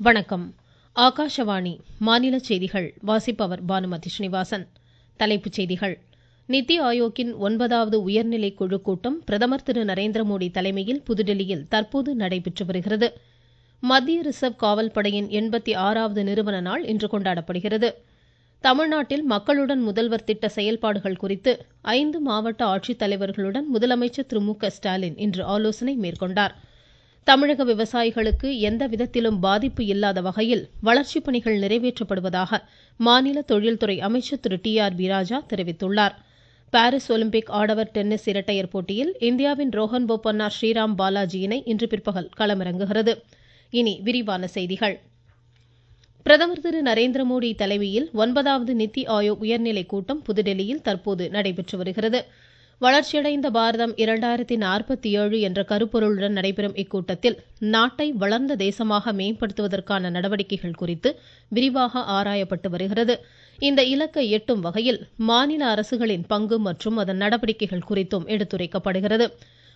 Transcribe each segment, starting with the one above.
வணக்கம். ஆகாஷவாணி மாநில செய்திகள் வாசிப்பவர் பானுமதி ஸ்ரீனிவாசன். தலைப்புச் செய்திகள். நித்தி ஆயோக்கின் ஒன்பதாவது உயர்நிலை குழு கூட்டம் பிரதமர் திரு நரேந்திர மோடி தலைமையில் புதுதில்லியில் தற்போது நடைபெற்று வருகிறது. மத்திய ரிசர்வ் காவல் படையின் எண்பத்தி ஆறாவது நிறுவன நாள் இன்று கொண்டாடப்படுகிறது. தமிழ்நாட்டில் மக்களுடன் முதல்வர் திட்ட செயல்பாடுகள் குறித்து ஐந்து மாவட்ட ஆட்சித்தலைவர்களுடன் முதலமைச்சர் திரு மு க ஸ்டாலின் இன்று ஆலோசனை மேற்கொண்டார். தமிழக விவசாயிகளுக்கு எந்த விதத்திலும் பாதிப்பு இல்லாத வகையில் வளர்ச்சிப் பணிகள் நிறைவேற்றப்படுவதாக மாநில தொழில்துறை அமைச்சர் Thiru T R B Raja தெரிவித்துள்ளார். பாரிஸ் ஒலிம்பிக் ஆடவர் டென்னிஸ் இரட்டையர் போட்டியில் இந்தியாவின் ரோஹன் போபண்ணா ஸ்ரீராம் பாலாஜி இணை இன்று பிற்பகல் களமிறங்குகிறது. இனி விரிவான செய்திகள். பிரதமர் திரு நரேந்திர மோடி தலைமையில் ஒன்பதாவது நித்தி ஆயோக் உயர்நிலைக் கூட்டம் புதுடெல்லியில் தற்போது நடைபெற்று வருகிறது. வளர்ச்சியடைந்த பாரதம் இரண்டாயிரத்தி நாற்பத்தி ஏழு என்ற கருப்பொருளுடன் நடைபெறும் இக்கூட்டத்தில் நாட்டை வளர்ந்த தேசமாக மேம்படுத்துவதற்கான நடவடிக்கைகள் குறித்து விரிவாக ஆராயப்பட்டு வருகிறது. இந்த இலக்கை எட்டும் வகையில் மாநில அரசுகளின் பங்கு மற்றும் அதன் நடவடிக்கைகள் குறித்தும் எடுத்துரைக்கப்படுகிறது.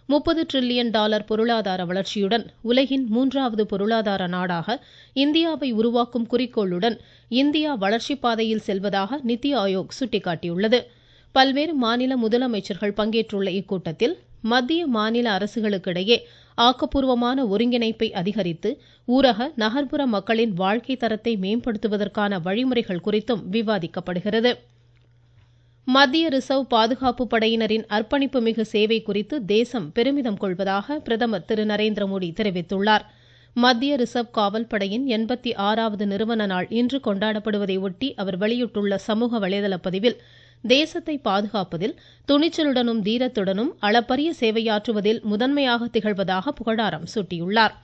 முப்பது டிரில்லியன் டாலர் பொருளாதார வளர்ச்சியுடன் உலகின் மூன்றாவது பொருளாதார நாடாக இந்தியாவை உருவாக்கும் குறிக்கோளுடன் இந்தியா வளர்ச்சிப் பாதையில் செல்வதாக நித்தி ஆயோக் சுட்டிக்காட்டியுள்ளது. பல்வேறு மாநில முதலமைச்சர்கள் பங்கேற்றுள்ள இக்கூட்டத்தில் மத்திய மாநில அரசுகளுக்கிடையே ஆக்கப்பூர்வமான ஒருங்கிணைப்பை அதிகரித்து ஊரக நகர்ப்புற மக்களின் வாழ்க்கை தரத்தை மேம்படுத்துவதற்கான வழிமுறைகள் குறித்தும் விவாதிக்கப்படுகிறது. மத்திய ரிசர்வ் பாதுகாப்பு படையினரின் அர்ப்பணிப்பு மிகு சேவை குறித்து தேசம் பெருமிதம் கொள்வதாக பிரதமர் திரு. நரேந்திர மோடி தெரிவித்துள்ளார். மத்திய ரிசர்வ் காவல் படையின் எண்பத்தி ஆறாவது நிறுவன நாள் இன்று கொண்டாடப்படுவதை ஒட்டி அவர் வெளியிட்டுள்ள சமூக வலைதள பதிவில் தேசத்தை பாதுகாப்பதில் துணிச்சலுடனும் தீரத்துடனும் அளப்பரிய சேவையாற்றுவதில் முதன்மையாக திகழ்வதாக புகழாரம் சூட்டியுள்ளார்.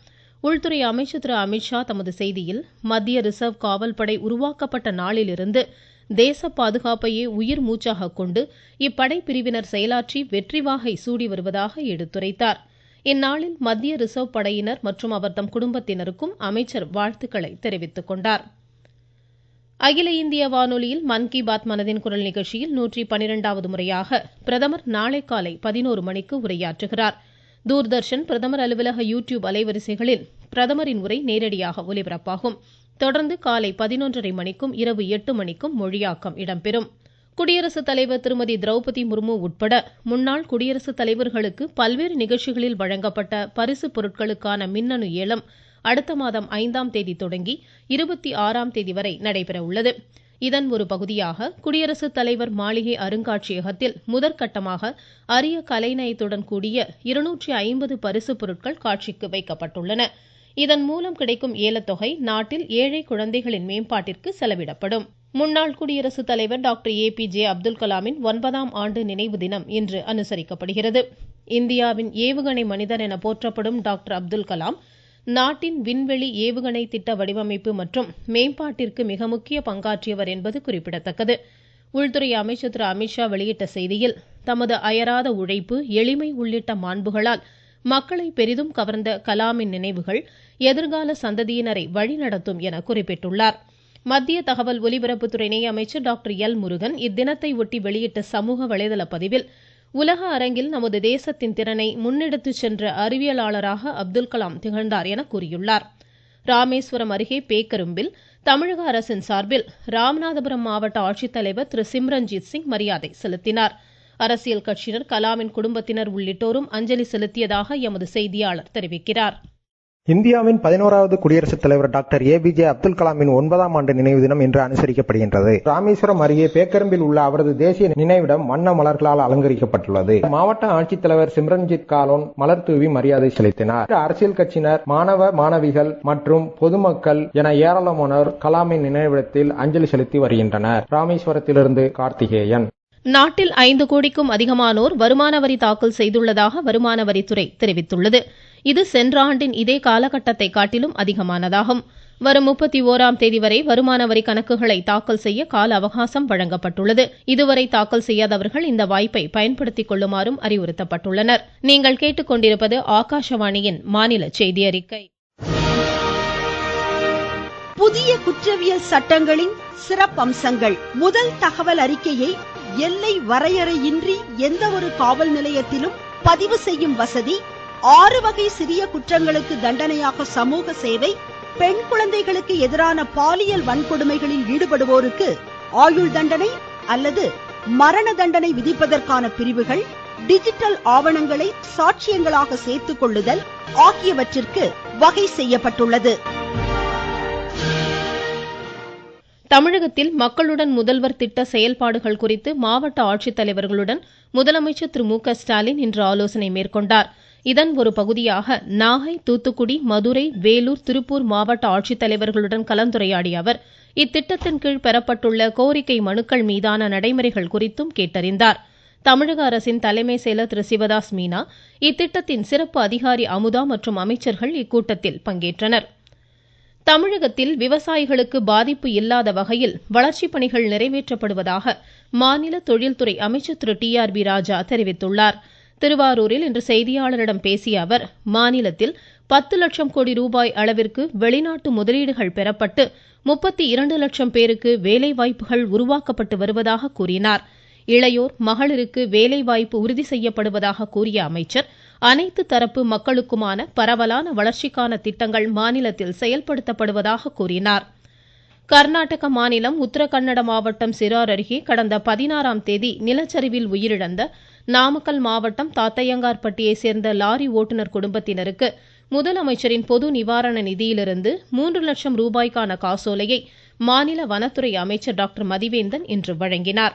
உள்துறை அமைச்சர் திரு. அமித்ஷா தமது செய்தியில் மத்திய ரிசர்வ் காவல்படை உருவாக்கப்பட்ட நாளிலிருந்து தேச பாதுகாப்பையே உயிர் மூச்சாக கொண்டு இப்படை பிரிவினர் செயலாற்றி வெற்றி வாகை சூடி வருவதாக எடுத்துரைத்தார். இந்நாளில் மத்திய ரிசர்வ் படையினர் மற்றும் அவர் தம் குடும்பத்தினருக்கும் அமைச்சர் வாழ்த்துக்களை தெரிவித்துக் கொண்டாா் அகில இந்திய வானொலியில் மன் கி பாத் மனதின் குரல் நிகழ்ச்சியில் நூற்றி பனிரெண்டாவது முறையாக பிரதமர் நாளை காலை பதினோரு மணிக்கு உரையாற்றுகிறார். தூர்தர்ஷன் பிரதமர் அலுவலக யூ டியூப் அலைவரிசைகளில் பிரதமரின் உரை நேரடியாக ஒலிபரப்பாகும். தொடர்ந்து காலை பதினொன்றரை மணிக்கும் இரவு எட்டு மணிக்கும் மொழியாக்கம் இடம்பெறும். குடியரசுத் தலைவர் திருமதி திரௌபதி முர்மு உட்பட முன்னாள் குடியரசுத் தலைவர்களுக்கு பல்வேறு நிகழ்ச்சிகளில் வழங்கப்பட்ட பரிசு பொருட்களுக்கான மின்னணு ஏலம் அடுத்த மாதம் ஐந்தாம் தேதி தொடங்கி இருபத்தி ஆறாம் தேதி வரை நடைபெற உள்ளது இதன் ஒரு பகுதியாக குடியரசுத் தலைவர் மாளிகை அருங்காட்சியகத்தில் முதற்கட்டமாக அரிய கலைநயத்துடன் கூடிய இருநூற்றி ஐம்பது பரிசு பொருட்கள் காட்சிக்கு வைக்கப்பட்டுள்ளன. இதன் மூலம் கிடைக்கும் ஏலத்தொகை நாட்டில் ஏழை குழந்தைகளின் மேம்பாட்டிற்கு செலவிடப்படும். முன்னாள் குடியரசுத் தலைவர் doctor A P J Abdul கலாமின் ஒன்பதாம் ஆண்டு நினைவு தினம் இன்று அனுசரிக்கப்படுகிறது. இந்தியாவின் ஏவுகணை மனிதர் என போற்றப்படும் டாக்டர் அப்துல் கலாம் நாட்டின் விண்வெளி ஏவுகணை திட்ட வடிவமைப்பு மற்றும் மேம்பாட்டிற்கு மிக முக்கிய பங்காற்றியவர் என்பது குறிப்பிடத்தக்கது. உள்துறை அமைச்சர் திரு. அமித்ஷா வெளியிட்ட செய்தியில் தமது அயராத உழைப்பு எளிமை உள்ளிட்ட மாண்புகளால் மக்களை பெரிதும் கவர்ந்த கலாமின் நினைவுகள் எதிர்கால சந்ததியினரை வழிநடத்தும் என குறிப்பிட்டுள்ளார். மத்திய தகவல் ஒலிபரப்புத்துறை இணை அமைச்சர் டாக்டர் எல் முருகன் இத்தினத்தை ஒட்டி வெளியிட்ட சமூக வலைதள பதிவில் உலக அரங்கில் நமது தேசத்தின் திறனை முன்னெடுத்துச் சென்ற அறிவியலாளராக அப்துல் கலாம் திகழ்ந்தார் என கூறியுள்ளார். ராமேஸ்வரம் அருகே பேக்கரும்பில் தமிழக அரசின் சார்பில் ராமநாதபுரம் மாவட்ட ஆட்சித்தலைவர் திரு சிம்ரன்ஜித் சிங் மரியாதை செலுத்தினார். அரசியல் கட்சியினர் கலாமின் குடும்பத்தினர் உள்ளிட்டோரும் அஞ்சலி செலுத்தியதாக எமது செய்தியாளர் தெரிவிக்கிறார். இந்தியாவின் பதினோராவது குடியரசுத் தலைவர் doctor A P J Abdul கலாமின் ஒன்பதாம் ஆண்டு நினைவு தினம் இன்று அனுசரிக்கப்படுகின்றது. ராமேஸ்வரம் அருகே பேக்கரம்பில் உள்ள அவரது தேசிய நினைவிடம் வண்ண மலர்களால் அலங்கரிக்கப்பட்டுள்ளது. மாவட்ட ஆட்சித்தலைவர் சிம்ரன்ஜித் காலோன் மலர் தூவி மரியாதை செலுத்தினார். அரசியல் கட்சியினர் மாணவ மாணவிகள் மற்றும் பொதுமக்கள் என ஏராளமானோர் கலாமின் நினைவிடத்தில் அஞ்சலி செலுத்தி வருகின்றனர். ராமேஸ்வரத்திலிருந்து கார்த்திகேயன். நாட்டில் ஐந்து கோடிக்கும் அதிகமானோர் வருமான வரி தாக்கல் செய்துள்ளதாக வருமான வரித்துறை தெரிவித்துள்ளது. இது சென்ற ஆண்டின் இதே காலகட்டத்தை காட்டிலும் அதிகமானதாகும். வரும் முப்பத்தி ஓராம் தேதி வரை வருமான வரி கணக்குகளை தாக்கல் செய்ய கால அவகாசம் வழங்கப்பட்டுள்ளது. இதுவரை தாக்கல் செய்யாதவர்கள் இந்த வாய்ப்பை பயன்படுத்திக் கொள்ளுமாறும் அறிவுறுத்தப்பட்டுள்ளனர். நீங்கள் கேட்டுக்கொண்டிருப்பது ஆகாஷவாணியின் மாநில செய்தி அறிக்கை. புதிய குற்றவியல் சட்டங்களின் சிறப்பம்சங்கள். முதல் தகவல் அறிக்கையை எல்லை வரையறையின்றி எந்த ஒரு காவல் நிலையத்திலும் பதிவு செய்யும் வசதி ஆறு வகை சிறிய குற்றங்களுக்கு தண்டனையாக சமூக சேவை பெண் குழந்தைகளுக்கு எதிரான பாலியல் வன்கொடுமைகளில் ஈடுபடுவோருக்கு ஆயுள் தண்டனை அல்லது மரண தண்டனை விதிப்பதற்கான பிரிவுகள் டிஜிட்டல் ஆவணங்களை சாட்சியங்களாக சேர்த்துக் கொள்ளுதல் ஆகியவற்றிற்கு வகை செய்யப்பட்டுள்ளது. தமிழகத்தில் மக்களுடன் முதல்வர் திட்ட செயல்பாடுகள் குறித்து மாவட்ட ஆட்சித்தலைவர்களுடன் முதலமைச்சர் திரு மு க ஸ்டாலின் இன்று ஆலோசனை மேற்கொண்டாா் இதன் ஒரு பகுதியாக நாகை தூத்துக்குடி மதுரை வேலூர் திருப்பூர் மாவட்ட ஆட்சித்தலைவர்களுடன் கலந்துரையாடிய அவர் இத்திட்டத்தின் கீழ் பெறப்பட்டுள்ள கோரிக்கை மனுக்கள் மீதான நடைமுறைகள் குறித்தும் கேட்டறிந்தார். தமிழக அரசின் தலைமை செயலர் திரு சிவதாஸ் மீனா இத்திட்டத்தின் சிறப்பு அதிகாரி அமுதா மற்றும் அமைச்சர்கள் இக்கூட்டத்தில் பங்கேற்றனர். தமிழகத்தில் விவசாயிகளுக்கு பாதிப்பு இல்லாத வகையில் வளர்ச்சிப் பணிகள் நிறைவேற்றப்படுவதாக மாநில தொழில்துறை அமைச்சர் Thiru T R B Raja தெரிவித்துள்ளார். திருவாரூரில் இன்று செய்தியாளரிடம் பேசிய அவர் மாநிலத்தில் பத்து லட்சம் கோடி ரூபாய் அளவிற்கு வெளிநாட்டு முதலீடுகள் பெறப்பட்டு முப்பத்தி இரண்டு லட்சம் பேருக்கு வேலைவாய்ப்புகள் உருவாக்கப்பட்டு வருவதாக கூறினார். இளையோர் மகளிருக்கு வேலைவாய்ப்பு உறுதி செய்யப்படுவதாக கூறிய அமைச்சர் அனைத்து தரப்பு மக்களுக்குமான பரவலான வளர்ச்சிக்கான திட்டங்கள் மாநிலத்தில் செயல்படுத்தப்படுவதாக கூறினார். கர்நாடக மாநிலம் உத்தரகன்னட மாவட்டம் சிறார் அருகே கடந்த பதினாறாம் தேதி நிலச்சரிவில் உயிரிழந்த நாமக்கல் மாவட்டம் தாத்தையங்கார்பட்டியை சேர்ந்த லாரி ஓட்டுநர் குடும்பத்தினருக்கு முதலமைச்சரின் பொது நிவாரண நிதியிலிருந்து மூன்று லட்சம் ரூபாய்க்கான காசோலையை மாநில வனத்துறை அமைச்சர் டாக்டர் மதிவேந்தன் இன்று வழங்கினார்.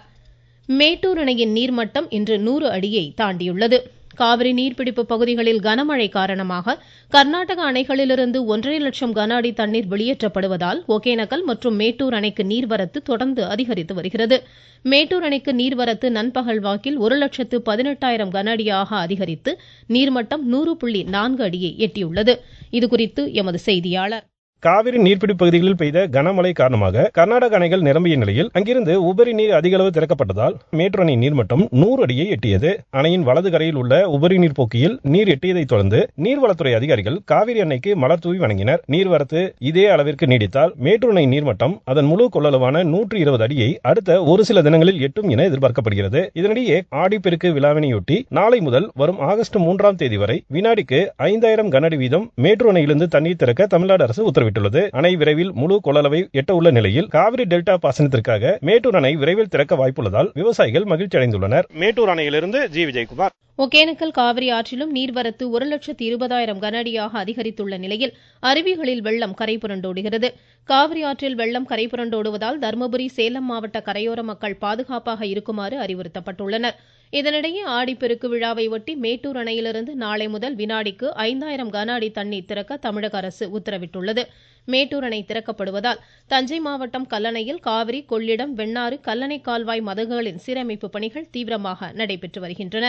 மேட்டூர் அணையின் நீர்மட்டம் இன்று நூறு அடியை தாண்டியுள்ளது. காவிரி நீர்பிடிப்பு பகுதிகளில் கனமழை காரணமாக கர்நாடக அணைகளிலிருந்து ஒன்றரை லட்சம் கன அடி தண்ணீர் வெளியேற்றப்படுவதால் ஒகேனக்கல் மற்றும் மேட்டூர் அணைக்கு நீர்வரத்து தொடர்ந்து அதிகரித்து வருகிறது. மேட்டூர் அணைக்கு நீர்வரத்து நண்பகல் வாக்கில் ஒரு லட்சத்து பதினெட்டாயிரம் கன அடியாக அதிகரித்து நீர்மட்டம் நூறு புள்ளி நான்கு அடியை எட்டியுள்ளது. இதுகுறித்து எமது செய்தியாளர் காவிரி நீர்பிடிப்பு பகுதிகளில் பெய்த கனமழை காரணமாக கர்நாடக அணைகள் நிரம்பிய நிலையில் அங்கிருந்து உபரி நீர் அதிக அளவு திறக்கப்பட்டதால் மேட்டூர் அணை நீர்மட்டம் நூறு அடியை எட்டியது. அணையின் வலது கரையில் உள்ள உபரி நீர் போக்கியில் நீர் எட்டியதைத் தொடர்ந்து நீர்வளத்துறை அதிகாரிகள் காவிரி அணைக்கு மலர் தூவி வணங்கினர். நீர்வரத்து இதே அளவிற்கு நீடித்தால் மேட்டூர் அணை நீர்மட்டம் அதன் முழு கொள்ளளவான நூற்றி இருபது அடியை அடுத்த ஒரு சில தினங்களில் எட்டும் என எதிர்பார்க்கப்படுகிறது. இதனிடையே ஆடிப்பெருக்கு விழாவினையொட்டி நாளை முதல் வரும் ஆகஸ்ட் மூன்றாம் தேதி வரை வினாடிக்கு ஐந்தாயிரம் கனஅடி வீதம் மேட்டூர் அணையிலிருந்து தண்ணீர் திறக்க தமிழ்நாடு அரசு உத்தரவிட்டது. உத்தரவிட்டுள்ளது அணை விரைவில் முழு கொள்ளளவை எட்ட உள்ள நிலையில் காவிரி டெல்டா பாசனத்திற்காக மேட்டூர் அணை விரைவில் திறக்க வாய்ப்புள்ளதால் விவசாயிகள் மகிழ்ச்சி அடைந்துள்ளனர் மேட்டூர் அணையிலிருந்து ஜி. விஜயகுமார். ஒகேனக்கல் காவிரி ஆற்றிலும் நீர்வரத்து ஒரு லட்சத்து இருபதாயிரம் கன அடியாக அதிகரித்துள்ள நிலையில் அருவிகளில் வெள்ளம் கரைபுரண்டோடுகிறது காவிரி ஆற்றில் வெள்ளம் கரை புரண்டோடுவதால் தருமபுரி சேலம் மாவட்ட கரையோர மக்கள் பாதுகாப்பாக இருக்குமாறு அறிவுறுத்தப்பட்டுள்ளனர். இதனிடையே ஆடிப்பெருக்கு விழாவை ஒட்டி மேட்டூர் அணையிலிருந்து நாளை முதல் வினாடிக்கு ஐந்தாயிரம் கன அடி தண்ணீர் திறக்க தமிழக அரசு உத்தரவிட்டுள்ளது. மேட்டூர் அணை திறக்கப்படுவதால் தஞ்சை மாவட்டம் கல்லணையில் காவிரி கொள்ளிடம் வெண்ணாறு கல்லணை கால்வாய் மதகுகளின் சீரமைப்பு பணிகள் தீவிரமாக நடைபெற்று வருகின்றன.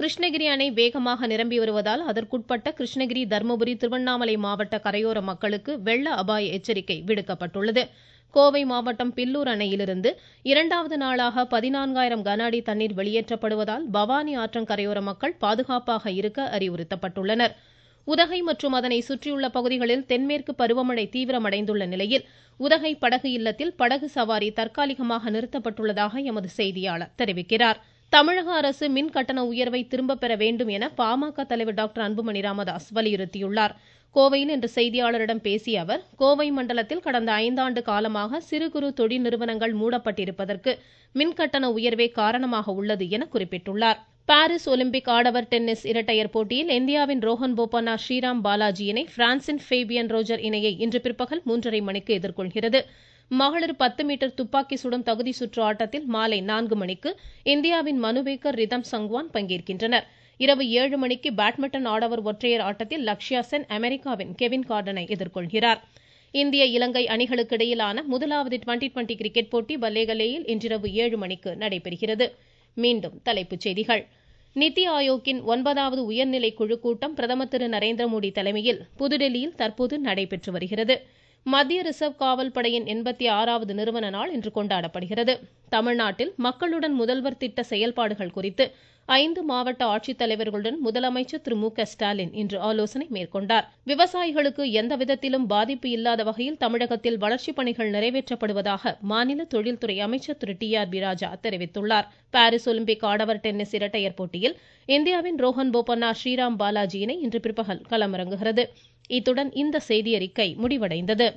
கிருஷ்ணகிரி அணை வேகமாக நிரம்பி வருவதால் அதற்குட்பட்ட கிருஷ்ணகிரி தர்மபுரி திருவண்ணாமலை மாவட்ட கரையோர மக்களுக்கு வெள்ள அபாய எச்சரிக்கை விடுக்கப்பட்டுள்ளது. கோவை மாவட்டம் பில்லூர் அணையிலிருந்து இரண்டாவது நாளாக பதினான்காயிரம் கன அடி தண்ணீர் வெளியேற்றப்படுவதால் பவானி ஆற்றங்கரையோர மக்கள் பாதுகாப்பாக இருக்க அறிவுறுத்தப்பட்டுள்ளனர். உதகை மற்றும் அதனை சுற்றியுள்ள பகுதிகளில் தென்மேற்கு பருவமழை தீவிரமடைந்துள்ள நிலையில் உதகை படகு இல்லத்தில் படகு சவாரி தற்காலிகமாக நிறுத்தப்பட்டுள்ளதாக எமது செய்தியாளர் தமிழக அரசு மின் கட்டண உயர்வை திரும்பப் பெற வேண்டும் என பாமக தலைவர் டாக்டர் அன்புமணி ராமதாஸ் வலியுறுத்தியுள்ளார். கோவையில் இன்று செய்தியாளரிடம் பேசிய அவர் கோவை மண்டலத்தில் கடந்த ஐந்தாண்டு காலமாக சிறு குறு தொழில் நிறுவனங்கள் மூடப்பட்டிருப்பதற்கு மின் கட்டண உயர்வே காரணமாக உள்ளது என குறிப்பிட்டுள்ளார். பாரிஸ் ஒலிம்பிக் ஆடவர் டென்னிஸ் இரட்டையர் போட்டியில் இந்தியாவின் ரோஹன் போபண்ணா ஸ்ரீராம் பாலாஜி இணை பிரான்சின் ஃபேபியன் ரோஜர் இணையை இன்று பிற்பகல் மூன்றரை மணிக்கு எதிர்கொள்கிறது. மகளிர் பத்து மீட்டர் துப்பாக்கி சுடும் தகுதி சுற்று ஆட்டத்தில் மாலை நான்கு மணிக்கு இந்தியாவின் மனுவேகர் ரிதம் சங்வான் பங்கேற்கின்றனர். இரவு ஏழு மணிக்கு பேட்மிண்டன் ஆடவர் ஒற்றையர் ஆட்டத்தில் லக்ஷ்யா சென் அமெரிக்காவின் கெவின் கார்டனை எதிர்கொள்கிறார். இந்திய இலங்கை அணிகளுக்கு இடையிலான முதலாவது டுவெண்டி டுவெண்டி கிரிக்கெட் போட்டி பல்லேகலேயில் இன்றிரவு ஏழு மணிக்கு நடைபெறுகிறது. மீண்டும் தலைப்புச் செய்திகள். நித்தி ஆயோக்கின் ஒன்பதாவது உயர்நிலை குழு கூட்டம் பிரதமர் திரு நரேந்திர மோடி தலைமையில் புதுடெல்லியில் தற்போது நடைபெற்று வருகிறது. மத்திய ரிசர்வ் காவல் படையின் எண்பத்தி ஆறாவது நிறுவன நாள் இன்று கொண்டாடப்படுகிறது. தமிழ்நாட்டில் மக்களுடன் முதல்வர் திட்ட செயல்பாடுகள் குறித்து ஐந்து மாவட்ட ஆட்சித்தலைவர்களுடன் முதலமைச்சர் திரு மு க ஸ்டாலின் இன்று ஆலோசனை மேற்கொண்டார். விவசாயிகளுக்கு எந்த விதத்திலும் பாதிப்பு இல்லாத வகையில் தமிழகத்தில் வளர்ச்சிப் பணிகள் நிறைவேற்றப்படுவதாக மாநில தொழில்துறை அமைச்சர் Thiru T R B Raja தெரிவித்துள்ளார். பாரிஸ் ஒலிம்பிக் ஆடவர் டென்னிஸ் இரட்டையர் போட்டியில் இந்தியாவின் ரோஹன் போபண்ணா ஸ்ரீராம் பாலாஜி இணை இன்று பிற்பகல் களமிறங்குகிறது. இத்துடன் இந்த செய்தியறிக்கை முடிவடைந்தது.